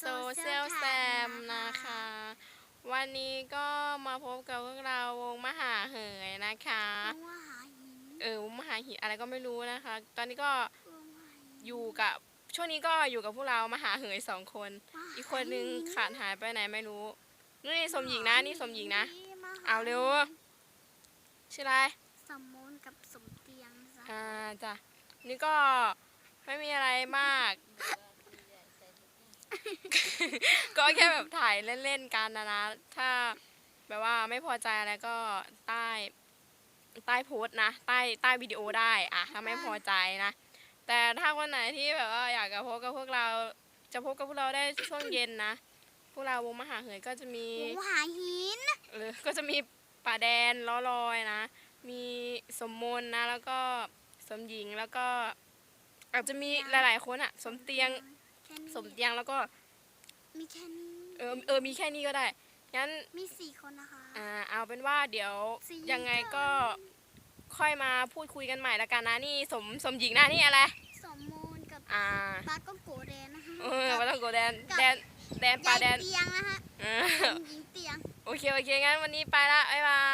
โซเชียลแซมนะคะ วันนี้ก็มาพบกับพวกเราวงมหาเหยนะคะวงว่าหาหินเออวงมหาหินอะไรก็ไม่รู้นะคะ ตอนนี้ก็วงว่าหาหินอยู่กับช่วงนี้ก็อยู่กับพวกเรามหาเหยสองคนมหาอีกคนนึงหิขาดหายไปไหนไม่รู้นี่สมหญิงนะนี่สมหญิงนะมหเอาเร็วชื่ออะไรสมมูลกับสมเตียงจ้ะอ่าจ้ะนี่ก็ไม่มีอะไรมาก ก็แค่แบบถ่ายเล่นๆกันนะนะ ถ้าแบบว่าไม่พอใจอะไรก็ใต้ใต้โพสต์นะ ใต้ใต้วิดีโอได้อะถ้าไม่พอใจนะ แต่ถ้าคนไหนที่แบบว่าอยากจะพบกับพวกเรา จะพบกับพวกเราได้ช่วงเย็นนะ พวกเราวงมหาเหยก็จะมีวงว่าหาหิน เออก็จะมีป่าแดนล้อลอยนะ มีสมมนนะ แล้วก็สมหญิงแล้วก็ อาจจะมีหลายๆคนอะสมเตียงแค่นี้สมเตียงแล้วก็ มีแค่นี้เออเออมีแค่นี้ก็ได้ งั้นมีสี่คนนะคะ อ่าเอาเป็นว่าเดี๋ยวสี่ยังไงคนก็ค่อยมาพูดคุยกันใหม่ละกันนะนี่สมสมหญิงนะนี่อะไร สมมูลกับอ่าปาก็โกแดนนะคะเออมาต้องโกแดนกับแดนแดนป่ายายแดนเตียงนะคะเออหญิงเตียง โอเคโอเคงั้นวันนี้ไปละบ๊ายบาย